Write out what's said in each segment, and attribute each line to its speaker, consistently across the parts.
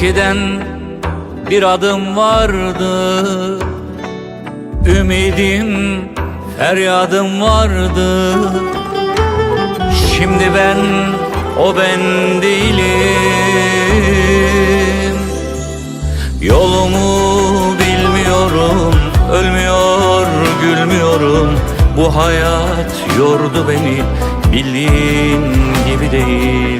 Speaker 1: Eskiden bir adım vardı. Ümidim, feryadım vardı. Şimdi ben o ben değilim. Yolumu bilmiyorum Ölmüyor, gülmüyorum. Bu hayat yordu beni Bildiğin gibi değil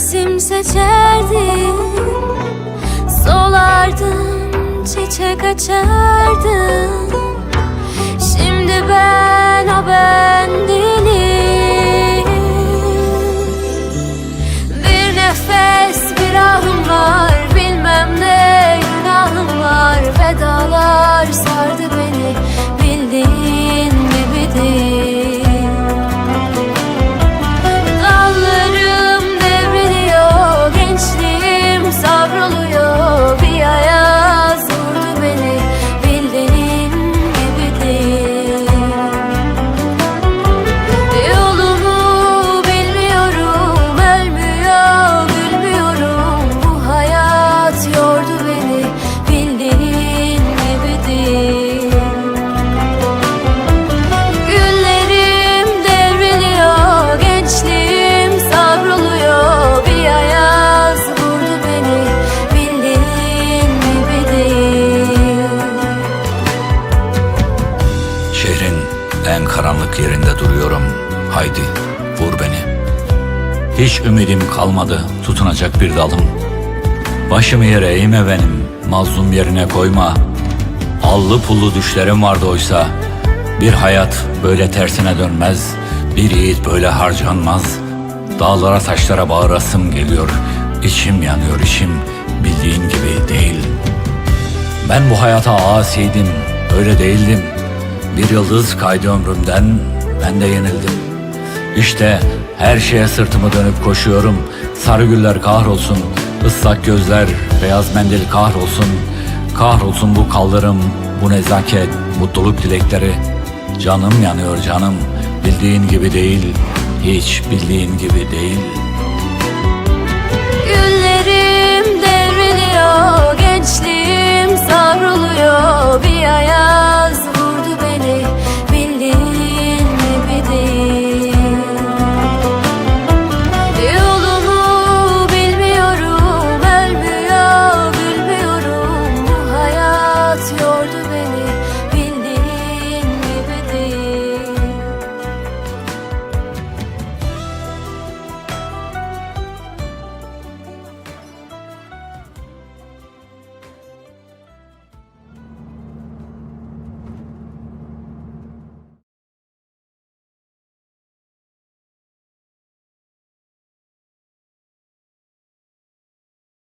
Speaker 2: mevsim seçerdim Solardım, çiçek açardım
Speaker 1: yerinde duruyorum. Haydi vur beni. Hiç ümidim kalmadı tutunacak bir dalım. Başımı yere eğme benim Mazlum yerine koyma. Allı pullu düşlerim vardı oysa Bir hayat böyle tersine dönmez. Bir yiğit böyle harcanmaz. Dağlara taşlara bağırasım geliyor. İçim yanıyor içim Bildiğin gibi değil. Ben bu hayata asiydim, öyle değildim. Bir yıldız kaydı ömrümden, ben de yenildim. İşte her şeye sırtımı dönüp koşuyorum. Sarı güller kahrolsun, ıslak gözler, beyaz mendil kahrolsun. Kahrolsun bu kaldırım, bu nezaket, mutluluk dilekleri. Canım yanıyor canım, bildiğin gibi değil, hiç bildiğin gibi değil.
Speaker 2: Güllerim devriliyor, border with